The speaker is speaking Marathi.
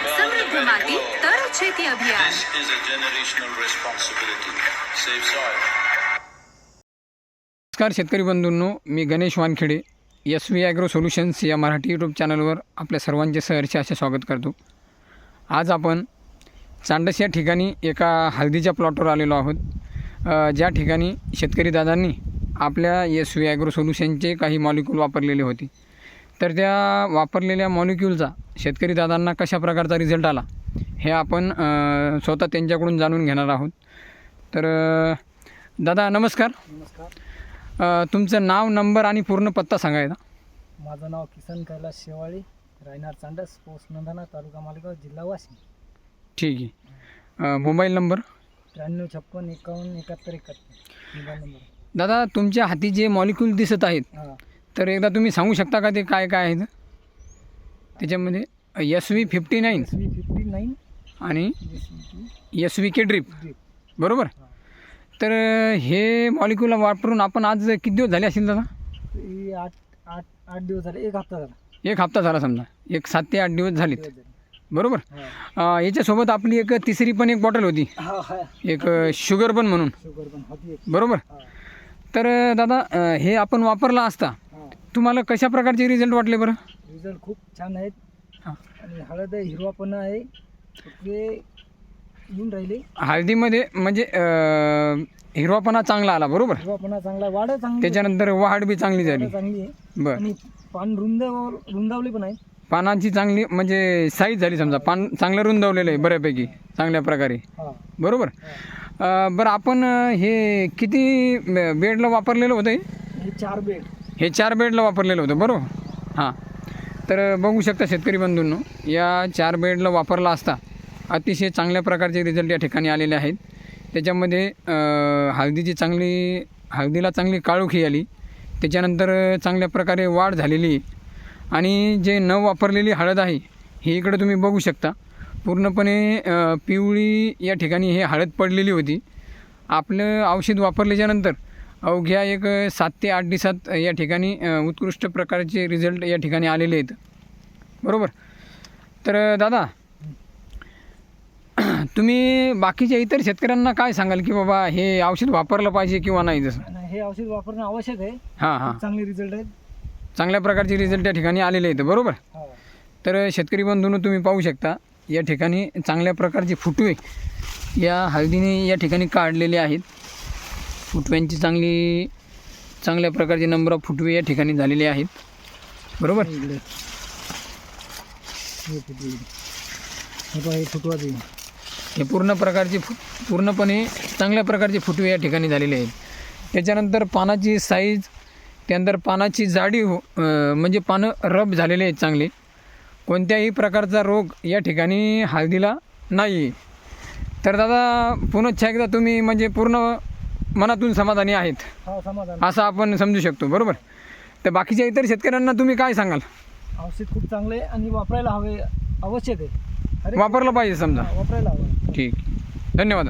સમૃદ્ધ માટી તર છેતી અભિયાન This is a generational responsibility. Save soil. नमस्कार शेतकरी बंधूंनो मी Ganesh Wankhede S V agro solutions या मराठी यूट्यूब चॅनलवर आपल्या सर्वांचे सहर्ष असे स्वागत करतो आज आपण चांडस या ठिकाणी एका हळदीच्या प्लॉटवर आलेलो आहोत अ, ज्या ठिकाणी शेतकरी दादांनी आपल्या एस व्ही ॲग्रो सोल्युशनचे काही मॉलिक्यूल वापरलेले होते तर त्या वापरलेल्या मॉलिक्यूलचा शेतकरी दादांना कशा प्रकारचा रिझल्ट आला हे आपण स्वतः त्यांच्याकडून जाणून घेणार आहोत. तर दादा नमस्कार. नमस्कार. तुमचं नाव नंबर आणि पूर्ण पत्ता सांगायचा माझं नाव किसन कैलास शेवाळी रायनार चांडस पोस्ट नंदाना तालुका मालेगाव जिल्हा वाशिम. ठीक आहे. Mobile number? त्र्याण्णव छप्पन एकावन्न एकाहत्तर एकाहत्तर. Mobile number. दादा तुमच्या हाती जे मॉलिक्यूल दिसत आहेत तर एकदा तुम्ही सांगू शकता का ते काय काय आहेत त्याच्यामध्ये S V fifty nine S V fifty nine आणि S V S V K drip drip बरोबर? तर हे मॉलिक्यूल वापरून आपण आज किती दिवस झाले असेल दादा? ही आठ आठ आठ दिवस झाले. एक हप्ता झाला. एक हप्ता झाला समजा. एक सात ते आठ दिवस झालेत. दिवस झाले. बरोबर? हां. अ, याच्यासोबत आपली एक तिसरी पण एक बॉटल होती. हा हा. एक शुगर पण म्हणून. शुगर पण होती एक. बरोबर? हां. तर दादा अ, हे आपण वापरला असता. तुम्हाला कशा प्रकारचे रिझल्ट वाटले बरं? रिझल्ट खूप छान आहेत. हां. आणि हळद आहे हिरवापणा आहे. ते येऊन राहिले. हळदीमध्ये म्हणजे अ, हिरवापणा चांगला आला बरोबर? हिरवापणा चांगला वाढ चांगली त्याच्यानंतर वाढ बी चांगली झाली. वाढ चांगली आहे. बर. आणि पान रुंद रुंदावले पण आहे पानाची चांगली म्हणजे साईज झाली समजा. पान चांगलं रुंदवलेलं आहे बऱ्यापैकी चांगल्या प्रकारे. हा. बरोबर? अ, बरं आपण अ, हे किती बेडला वापरलेलं होतं हे? हे चार बेड. हे चार बेडला वापरलेलं होतं बरोबर? हां. तर बघू शकता शेतकरी बंधूंनो या चार बेडला वापरला असता अतिशय चांगल्या प्रकारचे रिझल्ट या ठिकाणी आलेले आहेत. त्याच्यामध्ये हळदीची चांगली हळदीला चांगली काळोखी आली. त्याच्यानंतर चांगल्या प्रकारे वाढ झालेली आहे. आणि जे न वापरलेली हळद आहे ही इकडे तुम्ही बघू शकता. पूर्णपणे पिवळी या ठिकाणी हे हळद पडलेली होती. आपलं औषध वापरल्याच्यानंतर अवघ्या एक सात ते आठ दिवसात या ठिकाणी उत्कृष्ट प्रकारचे रिझल्ट या ठिकाणी आलेले आहेत. बरोबर? तर दादा तुम्ही बाकीच्या इतर शेतकऱ्यांना काय सांगाल की बाबा हे औषध वापरलं पाहिजे किंवा नाही जसं? आणि हे औषध वापरणं आवश्यक आहे. हां हां. चांगले रिझल्ट आहेत. चांगल्या प्रकारचे रिझल्ट या ठिकाणी आलेले आहेत बरोबर? हा. तर शेतकरी बंधूंनो तुम्ही पाहू शकता या ठिकाणी चांगल्या प्रकारचे फुटवे या हळदीने या ठिकाणी काढलेले आहेत. फुटव्यांची चांगली चांगल्या प्रकारचे नंबर ऑफ फुटवे या ठिकाणी झालेले आहेत. बरोबर? हे पूर्ण प्रकारचे फु पूर्णपणे चांगल्या प्रकारचे फुटवे या ठिकाणी झालेले आहेत. त्याच्यानंतर पानाची साईज त्यानंतर पानाची जाडी हो म्हणजे पानं रब झालेले आहेत चांगले. कोणत्याही प्रकारचा रोग या ठिकाणी हळदीला नाही तर दादा पुनश्च एकदा तुम्ही म्हणजे पूर्ण मनातून समाधानी आहेत. असं आपण समजू शकतो बरोबर? तर बाकीच्या इतर शेतकऱ्यांना तुम्ही काय सांगाल? औषध खूप चांगले आणि वापरायला हवे आवश्यक आहे. वापरलं पाहिजे समजा. वापरायला हवं. ठीक. धन्यवाद.